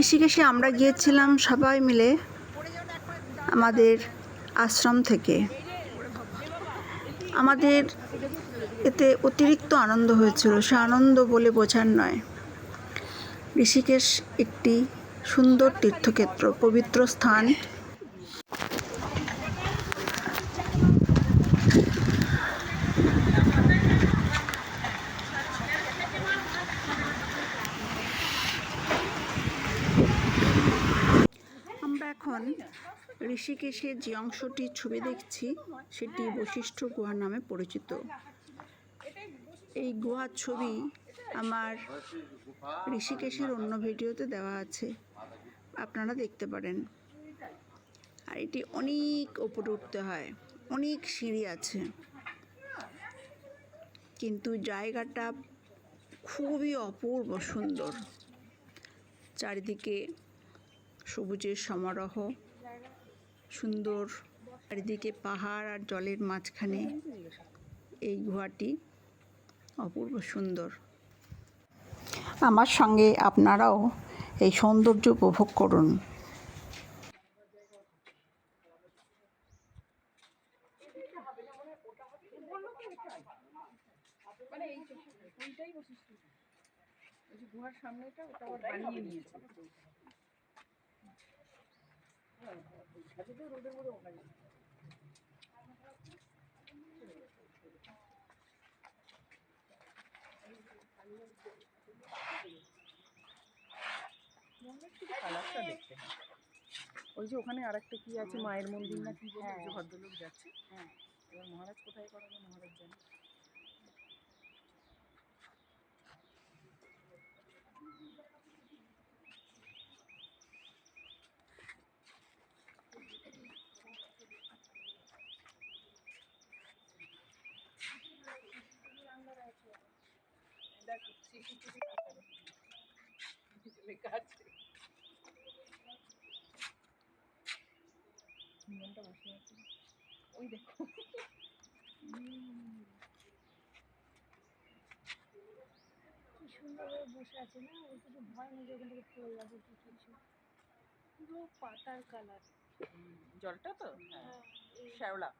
ঋষিকেশে আমরা গিয়েছিলাম সবাই মিলে আমাদের আশ্রম থেকে। আমাদের এতে অতিরিক্ত আনন্দ হয়েছিল, সে আনন্দ বলে বোঝার নয়। ঋষিকেশ একটি সুন্দর তীর্থক্ষেত্র, পবিত্র স্থান আমরা এখন ঋষিকেশের যে অংশটির ছবি দেখছি, সেটি বশিষ্ঠ গুহা নামে পরিচিত। এই গুহার ছবি আমার ঋষিকেশের অন্য ভিডিওতে দেওয়া আছে। আপনারা দেখতে পারেন। আর এটি অনেক ওপরে উঠতে হয়, অনেক সিঁড়ি আছে। কিন্তু জায়গাটা খুবই অপূর্ব সুন্দর। চারিদিকে সবুজের সমারোহ, সুন্দর চারিদিকে পাহাড় আর জলের মাঝখানে এই গুহাটি অপূর্ব সুন্দর। আমার সঙ্গে আপনারাও এই সৌন্দর্য উপভোগ করুন। গুহার সামনেটা, ওটা বানিয়ে নিয়েছে। কালারটা দেখতে ওই যে ওখানে আরেকটা কি আছে মায়ের মন্দির না কি বলে ভদ্রলোক যাচ্ছে। হ্যাঁ। এবার মহারাজ কোথায় করাবে মহারাজ জানে। লেখা আছে মনটা বসে আছে ওই দেখো কি সুন্দরভাবে বসে আছে না? ওর কিছু ভয় নেই ওখান থেকে পড়ে যাবে কি কিছু। পুরো পাতার কালার জলটা তো? হ্যাঁ। শ্যাওলা।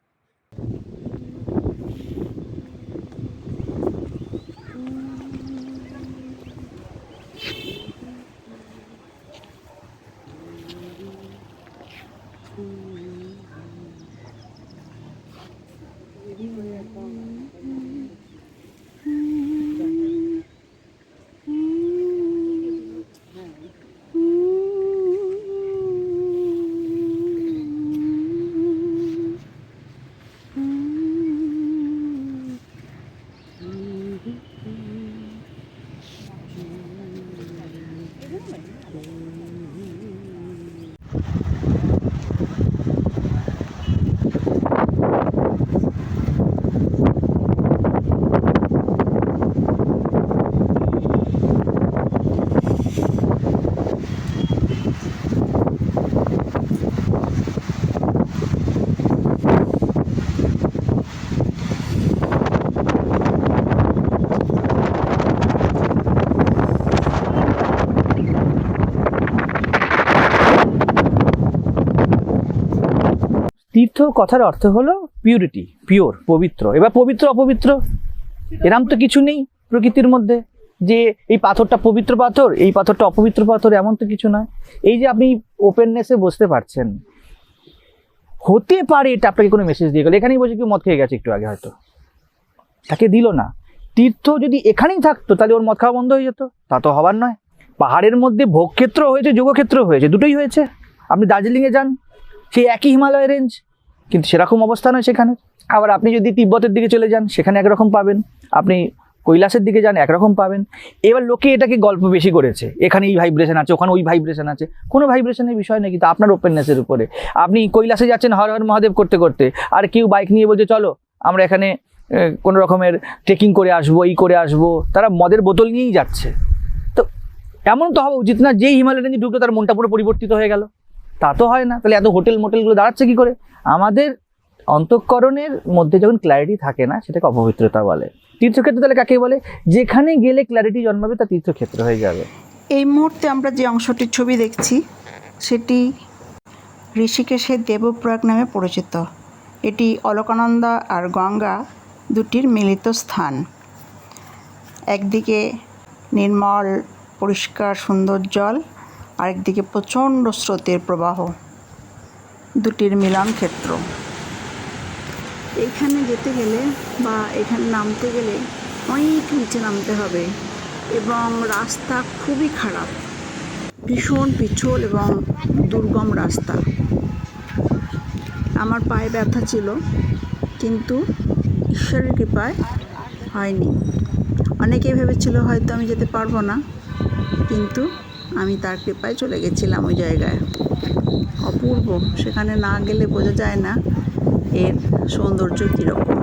তীর্থ কথার অর্থ হলো পিউরিটি পিওর পবিত্র। এবার পবিত্র, অপবিত্র? এরম তো কিছু নেই প্রকৃতির মধ্যে। যে এই পাথরটা পবিত্র পাথর, এই পাথরটা অপবিত্র পাথর, এমন তো কিছু নয়। এই যে আপনি ওপেননেসে বসতে পারছেন, হতে পারে এটা আপনাকে কোনো মেসেজ দিয়ে গেল। এখানেই বসে কেউ মদ খেয়ে গেছে একটু আগে হয়তো। তাকে দিল না। তীর্থ যদি এখানেই থাকতো, তাহলে ওর মদ খাওয়া বন্ধ হয়ে যেত। তা তো হবার নয়। পাহাড়ের মধ্যে ভোগক্ষেত্র হয়েছে যোগক্ষেত্র হয়েছে, দুটোই হয়েছে। আপনি দার্জিলিংয়ে যান, সেই একই হিমালয় রেঞ্জ কিন্তু সেরকম অবস্থা নয় সেখানে। আবার আপনি যদি তিব্বতের দিকে চলে যান, সেখানে একরকম পাবেন। আপনি কৈলাসের দিকে যান, একরকম পাবেন। এবার লোকে এটাকে গল্প বেশি করেছে। এখানে এই ভাইব্রেশন আছে, ওখানে ওই ভাইব্রেশন আছে। কোনো ভাইব্রেশনের বিষয় নেই, কিন্তু আপনার ওপেননেসের উপরে। আপনি কৈলাসে যাচ্ছেন হর হর মহাদেব করতে করতে, আর কেউ বাইক নিয়ে বলছে, চলো, আমরা এখানে কোনো রকমের ট্রেকিং করে আসব, এই করে আসব। তারা মদের বোতল নিয়েই যাচ্ছে। তো এমন তো হওয়া উচিত না, যেই হিমালয় রেঞ্জে ঢুকলো তার মনটা পুরো পরিবর্তিত হয়ে গেল। তা তো হয় না। তাহলে এত হোটেল মোটেলগুলো দাঁড়াচ্ছে কি করে? আমাদের অন্তঃকরণের মধ্যে যখন ক্ল্যারিটি থাকে না, সেটাকে অপবিত্রতা বলে। তীর্থক্ষেত্র তাহলে কাকে বলে? যেখানে গেলে ক্ল্যারিটি জন্মাবে, তা তীর্থক্ষেত্র হয়ে যাবে। এই মুহূর্তে আমরা যে অংশটির ছবি দেখছি, সেটি ঋষিকেশের দেবপ্রয়াগ নামে পরিচিত। এটি অলকানন্দা আর গঙ্গা দুটির মিলিত স্থান। একদিকে নির্মল, পরিষ্কার, সুন্দর জল আরেকদিকে প্রচণ্ড স্রোতের প্রবাহ। দুটির মিলন ক্ষেত্র। এইখানে যেতে গেলে বা এখানে নামতে গেলে অনেক নিচে নামতে হবে এবং রাস্তা খুবই খারাপ। ভীষণ পিছল এবং দুর্গম রাস্তা। আমার পায়ে ব্যথা ছিল, কিন্তু ঈশ্বরের কৃপায় হয়নি। অনেকে ভেবেছিল হয়তো আমি যেতে পারব না, কিন্তু আমি তার কৃপায় চলে গেছিলাম ওই জায়গায়। অপূর্ব, সেখানে না গেলে বোঝা যায় না এর সৌন্দর্য কীরকম।